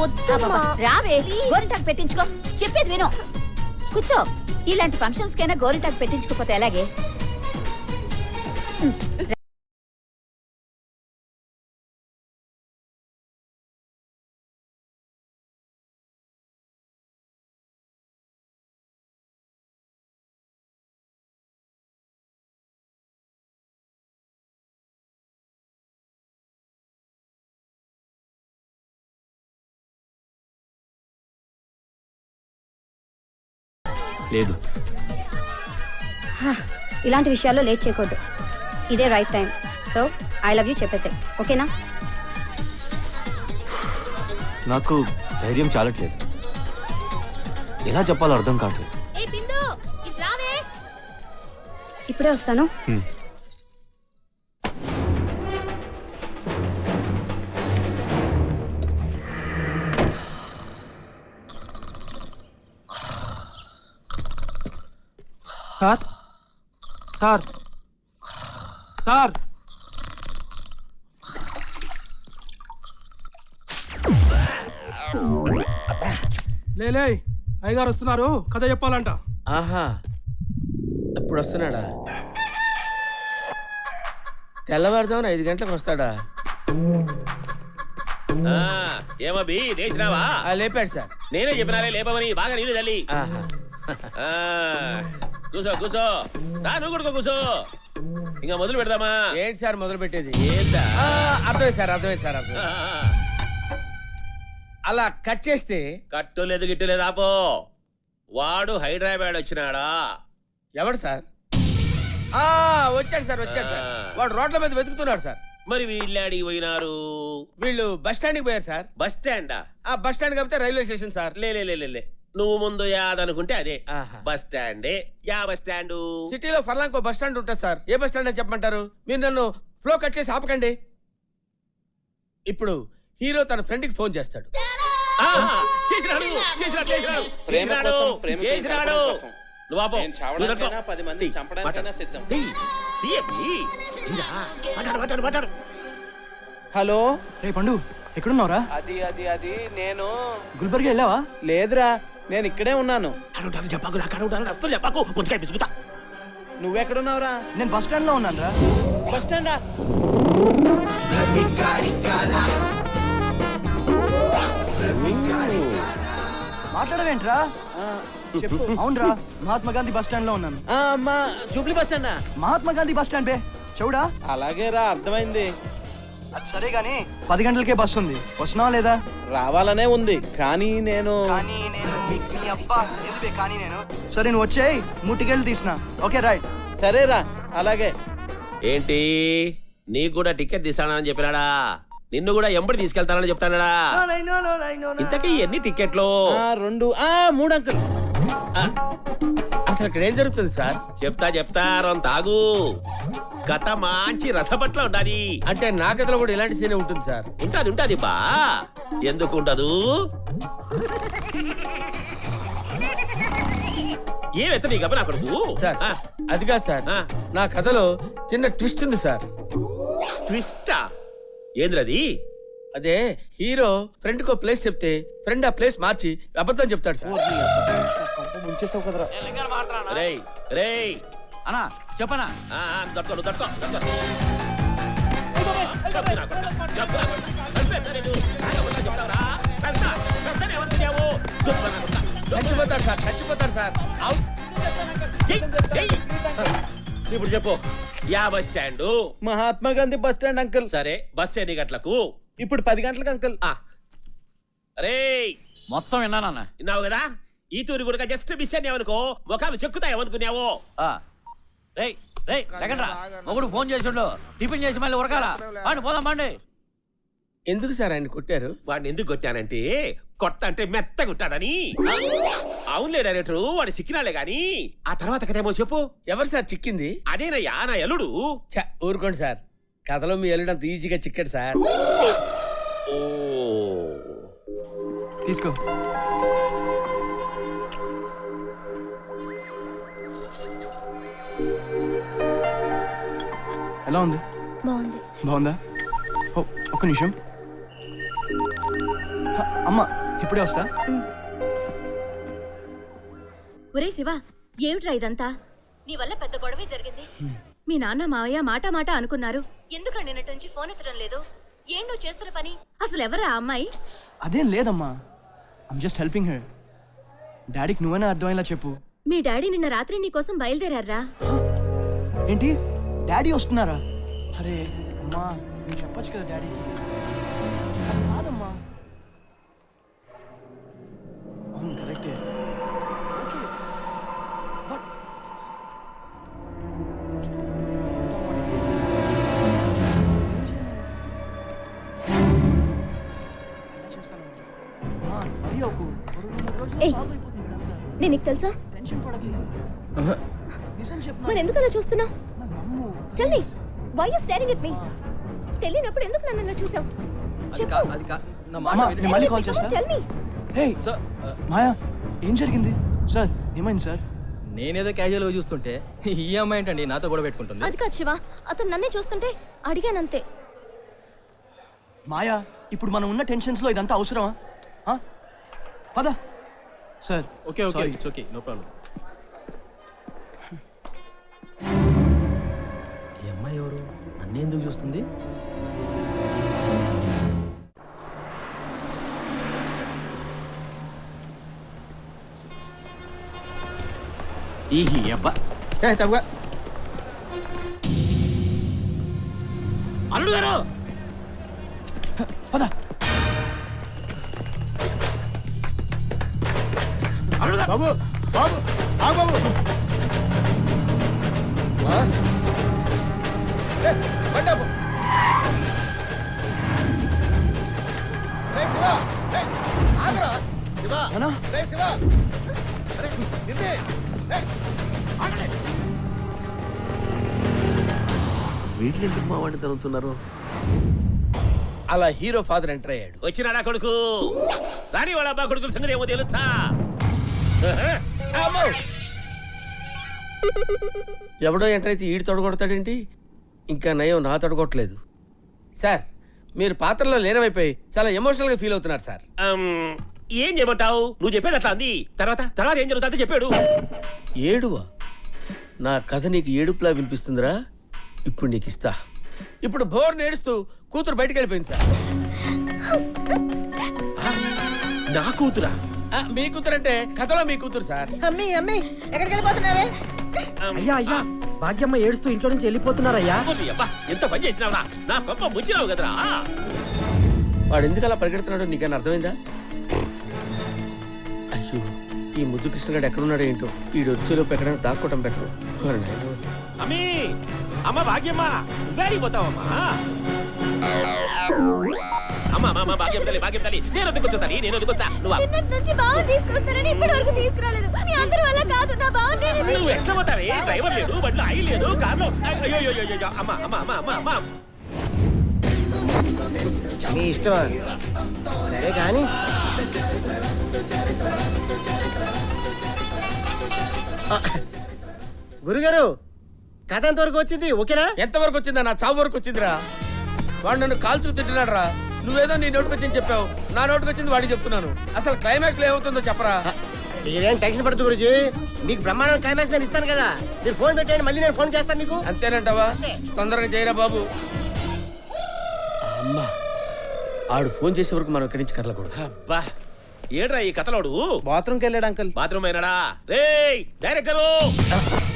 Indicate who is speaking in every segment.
Speaker 1: వద్దమ్మా.
Speaker 2: రావే గోరింటాకు పెట్టించుకో. చెప్పేది విను. కూర్చో. ఇలాంటి ఫంక్షన్స్ కైనా గోరింటాకు పెట్టించుకోపోతే ఎలాగే?
Speaker 3: లేదు.
Speaker 1: ఇలాంటి విషయాల్లో లేట్ చేయకూడదు. ఇదే right time. So I love you చెప్పేసే ఓకేనా?
Speaker 3: నాకు ధైర్యం చాలట్లేదు. ఎలా చెప్పాలో అర్థం కావట్లేదు.
Speaker 1: ఇప్పుడే వస్తాను.
Speaker 4: సార్? సార్? సార్? లేలే అయ్యగారు వస్తున్నారు. కథ చెప్పాలంట.
Speaker 5: ఆహా ఇప్పుడు వస్తున్నాడా తెల్లవారుజామున ఐదు గంటలకు వస్తాడా?
Speaker 6: ఆ, ఏమబ్బి లేచినావా?
Speaker 5: ఆ, లేపాడు సార్.
Speaker 6: నేనే చెప్పినారే లేపమని బాగా నీళ్ళు తల్లి
Speaker 5: ఆహా.
Speaker 6: ఆ, కూసో కూసో. రా నువ్వు కూడా కూసో. ఇంకా మొదలు పెడదామా?
Speaker 5: ఏంటి సార్ మొదలు పెట్టేది?
Speaker 6: ఏంటా
Speaker 5: ఆ, అర్థమైంది సార్ అర్థమైంది సార్ అర్థమైంది అలా కట్ చేస్తే
Speaker 6: కట్టు లేదు గిట్టు లేదు ఆపో. వాడు హైదరాబాద్ వచ్చినాడా?
Speaker 5: ఎవడు సార్? ఆ వచ్చాడు సార్ వచ్చాడు సార్. వాడు రోడ్ల మీద వెతుకుతున్నాడు సార్.
Speaker 6: మరి వీళ్ళాడికి పోయినారు?
Speaker 5: వీళ్ళు బస్ స్టాండ్కి పోయారు సార్.
Speaker 6: బస్ స్టాండా?
Speaker 5: ఆ బస్ స్టాండ్ కాకపోతే రైల్వే స్టేషన్ సార్.
Speaker 6: లే లే, లే, లే, లే. నువ్వు ముందు యాదనుకుంటే అదే.
Speaker 5: ఆహా.
Speaker 6: బస్ స్టాండే. యా బస్ స్టాండు?
Speaker 5: సిటీలో ఫర్లాంకో బస్ స్టాండ్ ఉంటుంది సార్. ఏ బస్ స్టాండ్ అని చెప్పమంటారు? మీరు నన్ను ఫ్లో కట్ చేసి ఆపకండి. ఇప్పుడు హీరో తన ఫ్రెండ్కి ఫోన్ చేస్తాడు.
Speaker 6: ఆ, చేసినాడు, చేసినాడు, చేసినాడు,
Speaker 7: ప్రేమ
Speaker 6: చేసినాడు,
Speaker 7: కోసం, ప్రేమతో
Speaker 6: చేసినాడు.
Speaker 7: గడపడం కోసం.
Speaker 6: నువ్వు ఆపు,
Speaker 7: నేను
Speaker 6: నువ్వు
Speaker 7: చావడానికైనా
Speaker 6: తట్టుకో.
Speaker 7: పది మంది చంపడానికైనా
Speaker 6: మాట్లాడు.
Speaker 7: సిద్ధం. హలో?
Speaker 4: రే పండు ఎక్కడున్నావురా?
Speaker 7: అది అది అది నేను.
Speaker 4: గుల్బర్గా వెళ్ళావా?
Speaker 7: లేదురా నేను ఇక్కడే ఉన్నాను.
Speaker 6: అడుగుతాను చెప్పాకు నాకు అడుగుతాను అస్సలు చెప్పాకు. ముందుకాయ పిసుకుతా
Speaker 7: నువ్వెక్కడున్నావురా?
Speaker 4: నేను బస్ స్టాండ్లో ఉన్నాను రా
Speaker 7: బస్ స్టాండా?
Speaker 4: మాట్లాడవేంట్రా? చెప్పు అవునరా మహాత్మా గాంధీ బస్ స్టాండ్లో ఉన్నాను.
Speaker 7: ఆ, అమ్మా జూబ్లీ బస్ స్టాండా?
Speaker 4: మహాత్మా గాంధీ బస్ స్టాండ్ బే. చూడా?
Speaker 7: అలాగే రా అర్థమైంది.
Speaker 4: అది సరే గానీ పది గంటలకే బస్ ఉంది. వస్తున్నావా లేదా?
Speaker 7: రావాలనే ఉంది కానీ నేను
Speaker 4: కానీ నేను నీ అబ్బా ఎందుకే కానీ నేను? సరే నువ్వు వచ్చేయ్ మూటికెళ్ళి తీసిన. Okay right.
Speaker 7: సరేరా అలాగే.
Speaker 6: ఏంటి? నీకు కూడా టికెట్ తీసానని చెప్పినాడా? నిన్ను కూడా ఎంబడి తీసుకెళ్తానని చెప్తానడా? ఇంతకీ ఎన్ని టికెట్లు?
Speaker 7: ఆ, రెండు ఆ మూడు అంకుల్.
Speaker 5: అసలు ఇక్కడ ఏం జరుగుతుంది సార్?
Speaker 6: చెప్తా చెప్తా రొంత తాగు. కథ మంచి రసపట్ల ఉండాలి.
Speaker 5: అంటే నా కథలో కూడా ఇలాంటి సీనే ఉంటుంది సార్.
Speaker 6: ఉంటది ఉంటది బా. ఎందుకు ఉండదు? ఏమెత్త నీ గబన అక్కడకు
Speaker 5: సార్ అది కాదు సార్.
Speaker 6: ఆ.
Speaker 5: నా కథలో చిన్న ట్విస్ట్ ఉంది సార్.
Speaker 6: ట్విస్టా? ఏంద్రది?
Speaker 5: అదే హీరో ఫ్రెండ్ కో ప్లేస్ చెప్తే ఫ్రెండ్ ఆ ప్లేస్ మార్చి అబద్ధం చెప్తాడు సార్
Speaker 7: ముంచేస్తావు కదరా
Speaker 6: రేయ్ రేయ్
Speaker 4: అన్నా చెప్పనా.
Speaker 5: చచ్చిపోతాడు సార్ చచ్చిపోతాడు సార్.
Speaker 6: ఇప్పుడు చెప్పు yeah bus stand
Speaker 7: Mahatma Gandhi bus stand uncle
Speaker 6: సరే బస్ ఎన్ని గంటలకు
Speaker 7: ఇప్పుడు పది గంటలకు అంకుల్
Speaker 6: ఆ. రే
Speaker 8: మొత్తం విన్నానన్న
Speaker 6: విన్నావు కదా? ఈ తూరి కూడా జస్ట్ మిస్ అన్నావనుకో ముఖాలు చెక్కుతాయేమనుకున్నావు.
Speaker 8: రేయ్ రేయ్ లేకండ్రా. ఒకడు ఫోన్ చేసిండు. టిఫిన్ చేసి మళ్ళీ ఉరకాల. అండి పోదాం పండి
Speaker 5: ఎందుకు సార్ ఆయన కొట్టారు?
Speaker 6: వాడిని ఎందుకు కొట్టానంటే కొత్త అంటే మెత్తగా ఉంటాడని. అవునులే డైరెక్టర్ వాడు సిక్కినాలే గాని. ఆ తర్వాత కథేమో చెప్పు.
Speaker 5: ఎవరు సార్ చిక్కింది?
Speaker 6: అదేనయ్యా నా ఎలుడు
Speaker 5: ఛ, ఊరుకోండి సార్. కథలో మీ ఎల్లుడంత ఈజీగా చిక్కాడు సార్.
Speaker 4: తీసుకో. ఎలా ఉంది?
Speaker 1: బాగుంది.
Speaker 4: బాగుందా? ఓ, ఒక్క నిమిషం. హ, అమ్మ ఇప్పుడే వస్తా?
Speaker 2: ఒరే శివ ఏమిట్రా ఇదంతా? నీ వల్ల పెద్ద గొడవే జరిగింది. మీ నాన్న మావయ్య మాట మాట అనుకున్నారు. ఎందుకండి నిన్నటి నుంచి ఫోన్ ఎత్తడం లేదు? ఏం నువ్వు చేస్తున్న పని? అసలు ఎవరా అమ్మాయి?
Speaker 4: అదేం లేదమ్మా. ఐమ్ జస్ట్ హెల్పింగ్ హెర్ డాడీకి నువ్వైనా అర్థమయ్యేలా చెప్పు.
Speaker 2: మీ డాడీ నిన్న రాత్రి నీ కోసం బయలుదేరారా?
Speaker 4: ఏంటి? డాడీ వస్తున్నారా? అరే అమ్మా నువ్వు చెప్పొచ్చు కదా డాడీకి. కాదమ్మా. అవును కరెక్టే.
Speaker 1: ఏయ్. నేను నీకు తెలుసా?
Speaker 4: టెన్షన్ పడకు. నిజం చెప్పు
Speaker 1: మరి ఎందుకు అలా చూస్తున్నావు? Why you staring at me తెలియనప్పుడు ఎందుకు నన్ను అలా చూసావు? చెప్పు.
Speaker 4: అమ్మా నేను మళ్ళీ కాల్ చేస్తా?
Speaker 1: టెల్ మీ
Speaker 4: హే మాయా ఏం జరిగింది? సార్ ఏమైంది సార్?
Speaker 9: నేనేదో క్యాజువల్గా చూస్తుంటే ఈ అమ్మాయి ఏంటండి? నాతో కూడా పెట్టుకుంటుంది.
Speaker 1: అది కాదు శివ అతను నన్నే చూస్తుంటే అడిగానంతే.
Speaker 4: మాయా ఇప్పుడు మనం ఉన్న టెన్షన్స్లో ఇదంతా అవసరమా? ఆ? పద. Sir
Speaker 9: okay okay. It's okay no problem ఈ అమ్మాయి ఎవరు? నన్ను ఎందుకు చూస్తుంది?
Speaker 8: ఈ అబ్బా. అల్లుడు గారు!
Speaker 5: అరే, నిన్నే. రేయ్, ఆగండి.
Speaker 6: వీటిని ఎందుకు మా వాడిని తరుగుతున్నారు
Speaker 5: అలా హీరో ఫాదర్ ఎంటర్ అయ్యాడు.
Speaker 6: వచ్చినాడా కొడుకు? రాని వాళ్ళ అబ్బా కొడుకుల సంగతి ఏమో తెలుసా!
Speaker 5: ఎవడో ఎంటర్ అయితే ఈడు తొడగొడతాడేంటి? ఇంకా నయం నా తొడగొట్టలేదు. సార్ మీరు పాత్రలో లీనమైపోయి చాలా ఎమోషనల్గా ఫీల్ అవుతున్నారు సార్.
Speaker 6: ఏం చేయమంటావు? నువ్వు చెప్పేది అట్లా అంది. తర్వాత తర్వాత ఏం జరుగుతుందో చెప్పాడు.
Speaker 5: ఏడువా? నా కథ నీకు ఏడుపులా వినిపిస్తుందిరా? ఇప్పుడు నీకు ఇస్తా. ఇప్పుడు బోర్ నేడుస్తూ కూతురు బయటికి వెళ్ళిపోయింది సార్.
Speaker 6: నా కూతురా?
Speaker 5: మీ కూతురు అంటే కథలో మీ కూతురు సార్.
Speaker 10: అమ్మి అమ్మి ఎక్కడికి వెళ్ళిపోతున్నావే
Speaker 9: అయ్యా అయ్యా భాగ్యమ్మ ఏడుస్తూ ఇంట్లో నుంచి వెళ్ళిపోతున్నారయ్యా.
Speaker 6: అబ్బా ఎంత పని చేసినావురా? నా కొంప ముంచినావు కదరా.
Speaker 5: వాడు ఎందుకు అలా పరిగెడుతున్నాడో నీకన్నా అర్థమైందా? అయ్యో ఈ ముద్దు కృష్ణగాడు ఎక్కడున్నాడో ఏంటో? వీడు వచ్చేలోపు ఎక్కడైనా దాక్కోవటం బెటర్.
Speaker 6: అమ్మీ అమ్మ భాగ్యమ్మ వేడిపోతావమ్మా అమ్మ అమ్మ భాగ్యం తల్లి భాగ్యం తల్లి. నేను వద్దకొచ్చా తల్లి? నేను నువ్వు?
Speaker 1: నిన్నటి నుంచి బావ తీసుకొస్తానని ఇప్పటి వరకు తీసుకురాలేదు. మీ అందరి వల్ల కాదు నా బావ నేనే
Speaker 6: నువ్వు ఎట్లా పోతావే? డ్రైవర్ లేడు బండ్లో ఆయిల్ లేదు కార్లో అయ్యో అయ్యో అయ్యో, అమ్మ అమ్మ అమ్మ అమ్మ అమ్మ.
Speaker 10: నీ ఇష్టం సరే కానీ. గురుగారు కథ ఎంతవరకు వచ్చింది? ఓకేనా?
Speaker 5: ఎంతవరకు వచ్చిందా? నా చావు వరకు వచ్చిందిరా. వాడు నన్ను కాల్చుకు తిట్టినాడు రా నువ్వేదో నీ నోటికి వచ్చింది చెప్పావు. నా నోటికి వచ్చింది వాడికి చెప్తున్నాను. అసలు క్లైమాక్స్లో ఏమవుతుందో చెప్పరా?
Speaker 10: మీరేం టెన్షన్ పడదు గురుజీ. మీకు బ్రహ్మాండం క్లైమాక్స్ నేను ఇస్తాను కదా. మీరు ఫోన్ పెట్టండి మళ్ళీ నేను ఫోన్ చేస్తాను మీకు.
Speaker 5: అంతేనంటావా? తొందరగా చేయరా బాబు. అమ్మా ఆడు ఫోన్ చేసే వరకు మనం ఇక్కడి నుంచి కదలకూడదు.
Speaker 6: అబ్బా ఏడ్రా ఈ కథలోడు?
Speaker 7: బాత్రూమ్కి వెళ్ళాడు అంకుల్
Speaker 6: బాత్రూమ్ అయినాడా? రే. డైరెక్టరు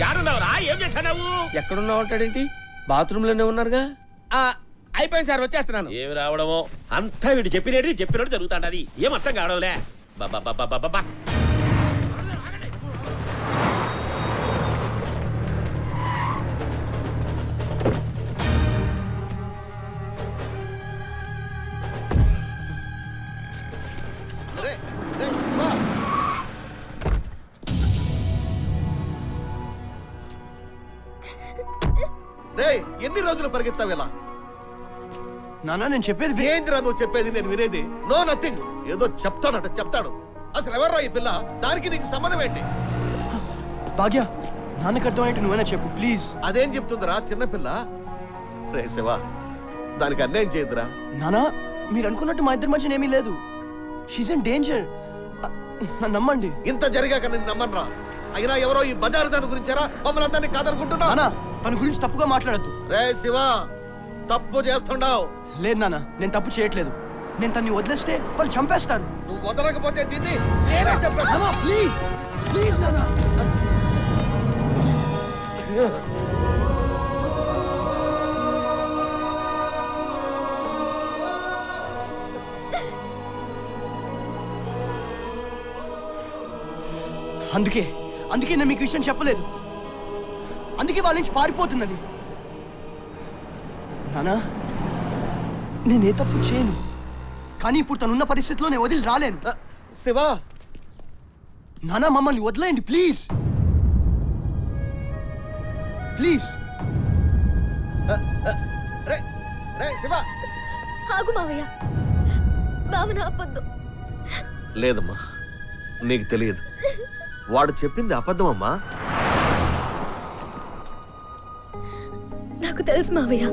Speaker 6: యాడున్నావురా? ఏం చేశావు
Speaker 5: ఎక్కడున్నావు అంటాడేంటి? బాత్రూమ్లోనే ఉన్నారుగా? ఆ, అయిపోయింది సార్ వచ్చేస్తున్నాను.
Speaker 6: ఏమి రావడమో? అంతా వీడు చెప్పినట్టు చెప్పినట్టు జరుగుతాంటది ఏం అర్థం కావడంలే. బాబా బాబా బాబా
Speaker 11: రేయ్ ఎన్ని రోజులు పరిగెత్తావు ఇలా?
Speaker 4: నానా నేను చెప్పేది
Speaker 11: ఏందిరా నువ్వు చెప్పేది? నేను వినేది. నో నథింగ్ ఏదో చెప్తాడట చెప్తాడు. అసలు ఎవర్రా ఈ పిల్ల? దానికి నీకు సంబంధం ఏంటి?
Speaker 4: భాగ్య నాన్నకు అర్థమయ్యేట్టు నువ్వైనా చెప్పు ప్లీజ్
Speaker 11: అదేం చెప్తుందిరా చిన్న పిల్ల? రే శివ దానికి అన్యాయం చేయదురా
Speaker 4: నానా మీరు అనుకున్నట్టు మా ఇద్దరి మధ్యన ఏమీ లేదు. షీజ్ ఇన్ డేంజర్ నన్ను నమ్మండి.
Speaker 11: ఇంత జరిగాక నేను నమ్మనరా. అయినా ఎవరో ఈ బజారు దాని గురించారా? మమ్మల్ని అందరినీ కాదనుకుంటున్నా
Speaker 4: నానా తన గురించి తప్పుగా మాట్లాడద్దు.
Speaker 11: రే శివ తప్పు చేస్తుండావు.
Speaker 4: లేదు నాన్న నేను తప్పు చేయట్లేదు. నేను తన్ని వదిలేస్తే వాళ్ళు చంపేస్తారు.
Speaker 11: నువ్వు వదలకపోతే దీన్ని నేనే?
Speaker 4: ప్లీజ్ ప్లీజ్ నానా అందుకే అందుకే నేను మీకు విషయం చెప్పలేదు. అందుకే వాళ్ళ నుంచి పారిపోతున్నది. నానా నేనే తప్పు చేయను. కానీ ఇప్పుడు తనున్న పరిస్థితిలో నేను వదిలి రాలేను.
Speaker 11: శివ!
Speaker 4: నానా మమ్మల్ని వదిలేయండి ప్లీజ్. ప్లీజ్.
Speaker 11: రే రే శివ!
Speaker 1: ఆగు మావయ్య. బావన ఆపొద్దు.
Speaker 11: లేదమ్మా నీకు తెలియదు. వాడు చెప్పింది అబద్ధమమ్మా.
Speaker 1: నాకు తెలుసు మావయ్య.